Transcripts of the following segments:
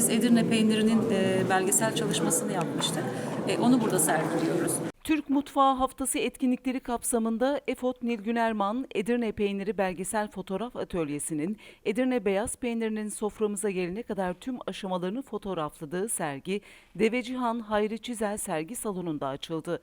biz Edirne peynirinin e, belgesel çalışmasını yapmıştık. E, onu burada sergiliyoruz. Türk Mutfağı Haftası etkinlikleri kapsamında EFOT Nilgün Erman, Edirne Peyniri Belgesel Fotoğraf Atölyesi'nin Edirne Beyaz Peynirinin soframıza gelene kadar tüm aşamalarını fotoğrafladığı sergi Devecihan Hayri Çizel Sergi Salonu'nda açıldı.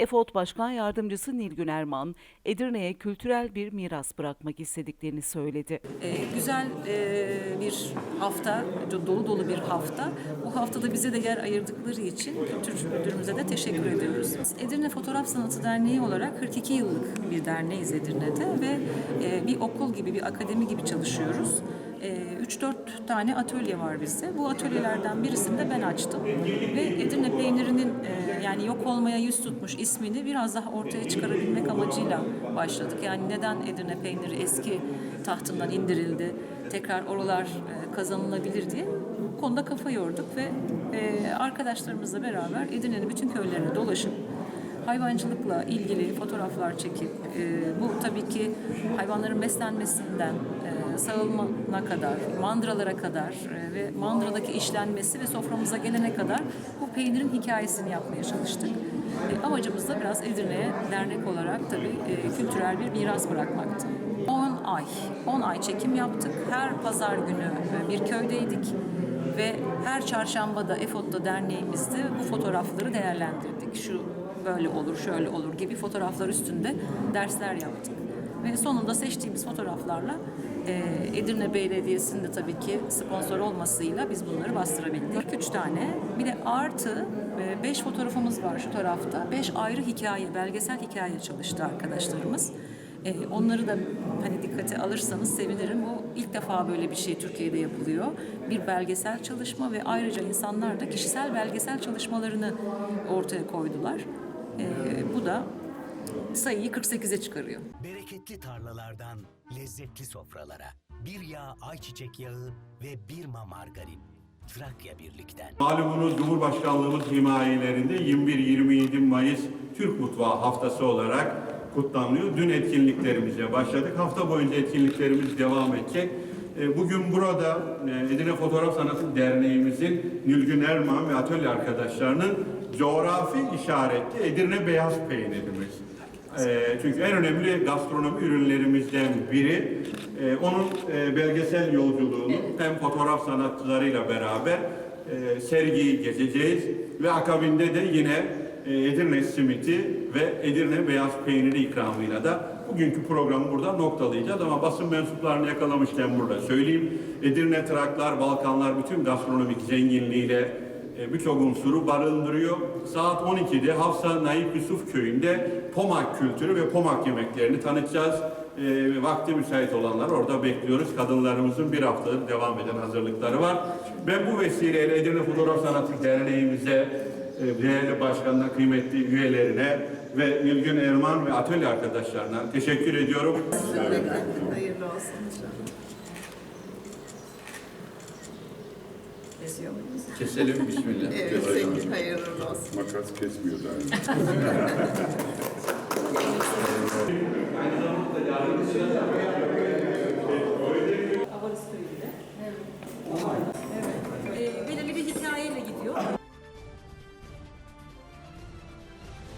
EFOT Başkan Yardımcısı Nilgün Erman, Edirne'ye kültürel bir miras bırakmak istediklerini söyledi. E, güzel e, bir hafta, dolu dolu bir hafta. Bu haftada bize de yer ayırdıkları için Kültür Müdürümüze de teşekkür ediyoruz. Edirne Fotoğraf Sanatı Derneği olarak 42 yıllık bir derneğiz Edirne'de ve e, bir okul gibi, bir akademi gibi çalışıyoruz. E, 3-4 tane atölye var bizde. Bu atölyelerden birisini de ben açtım. Ve Edirne e, yani yok olmaya yüz tutmuş ismini biraz daha ortaya çıkarabilmek amacıyla başladık. Yani neden Edirne peyniri eski tahtından indirildi, tekrar oralar e, kazanılabilir diye bu konuda kafa yorduk ve e, arkadaşlarımızla beraber Edirne'nin bütün köylerine dolaşıp hayvancılıkla ilgili fotoğraflar çekip e, bu tabii ki hayvanların beslenmesinden e, sağılmana kadar, mandralara kadar e, ve mandradaki işlenmesi ve soframıza gelene kadar bu peynirin hikayesini yapmaya çalıştık. E, amacımız da biraz Edirne'ye dernek olarak tabii e, kültürel bir miras bırakmaktı. 10 ay, 10 ay çekim yaptık. Her pazar günü e, bir köydeydik ve her çarşambada EFOT'ta derneğimizde bu fotoğrafları değerlendirdik. Şu böyle olur, şöyle olur gibi fotoğraflar üstünde dersler yaptık. Ve sonunda seçtiğimiz fotoğraflarla e, Edirne Belediyesi'nin de tabii ki sponsor olmasıyla biz bunları bastırabildik. Üç tane. Bir de artı e, beş fotoğrafımız var şu tarafta. Beş ayrı hikaye, belgesel hikaye çalıştı arkadaşlarımız. E, onları da hani dikkate alırsanız sevinirim. Bu ilk defa böyle bir şey Türkiye'de yapılıyor. Bir belgesel çalışma ve ayrıca insanlar da kişisel belgesel çalışmalarını ortaya koydular. E, bu da sayıyı 48'e çıkarıyor. Bereketli tarlalardan lezzetli sofralara. Bir yağ ayçiçek yağı ve bir ma margarin. Trakya Birlik'ten. Malumunuz Cumhurbaşkanlığımız himayelerinde 21-27 Mayıs Türk Mutfağı Haftası olarak kutlanıyor. Dün etkinliklerimize başladık. Hafta boyunca etkinliklerimiz devam edecek. E, Bugün burada e, Edirne Fotoğraf Sanatı Derneğimizin Nülgün Erman ve atölye arkadaşlarının coğrafi işaretli Edirne Beyaz Peynirimiz. E, çünkü en önemli gastronomi ürünlerimizden biri. Onun belgesel yolculuğunu hem fotoğraf sanatçılarıyla beraber sergiyi gezeceğiz ve akabinde de yine Edirne simiti ve Edirne beyaz peyniri ikramıyla da bugünkü programı burada noktalayacağız ama basın mensuplarını yakalamışken burada söyleyeyim. Edirne Traklar, Balkanlar bütün gastronomik zenginliğiyle e, birçok unsuru barındırıyor. Saat 12'de Hafsa Naip Yusuf köyünde Pomak kültürü ve Pomak yemeklerini tanıtacağız. E, vakti müsait olanlar orada bekliyoruz. Kadınlarımızın bir haftadır devam eden hazırlıkları var. Ben bu vesileyle Edirne Fotoğraf Sanatı Derneğimize, e, değerli başkanına, kıymetli üyelerine ve Nilgün Erman ve atölye arkadaşlarına teşekkür ediyorum. Hayırlı olsun inşallah. Kesiyor muyuz? Keselim Bismillah. Evet, sevgili hayırlı olsun. Makas kesmiyor yani.